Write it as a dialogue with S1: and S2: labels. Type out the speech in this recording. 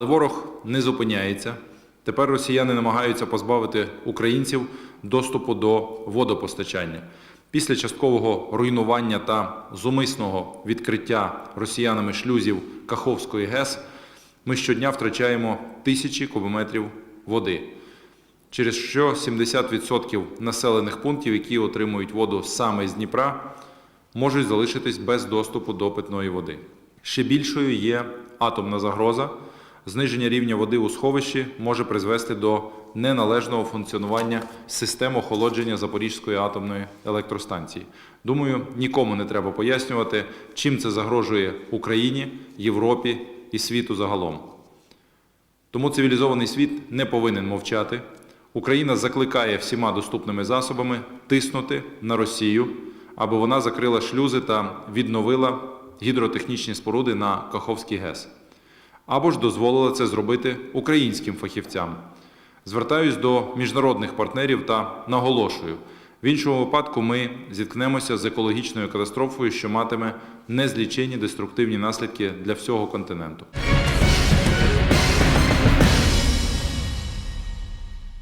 S1: Ворог не зупиняється. Тепер росіяни намагаються позбавити українців доступу до водопостачання. Після часткового руйнування та зумисного відкриття росіянами шлюзів Каховської ГЕС ми щодня втрачаємо тисячі кубометрів води, через що 70% населених пунктів, які отримують воду саме з Дніпра, можуть залишитись без доступу до питної води. Ще більшою є атомна загроза. Зниження рівня води у сховищі може призвести до неналежного функціонування систем охолодження Запорізької атомної електростанції. Думаю, нікому не треба пояснювати, чим це загрожує Україні, Європі і світу загалом. Тому цивілізований світ не повинен мовчати. Україна закликає всіма доступними засобами тиснути на Росію, аби вона закрила шлюзи та відновила гідротехнічні споруди на Каховський ГЕС. Або ж дозволила це зробити українським фахівцям. Звертаюсь до міжнародних партнерів та наголошую: в іншому випадку ми зіткнемося з екологічною катастрофою, що матиме незлічені деструктивні наслідки для всього континенту.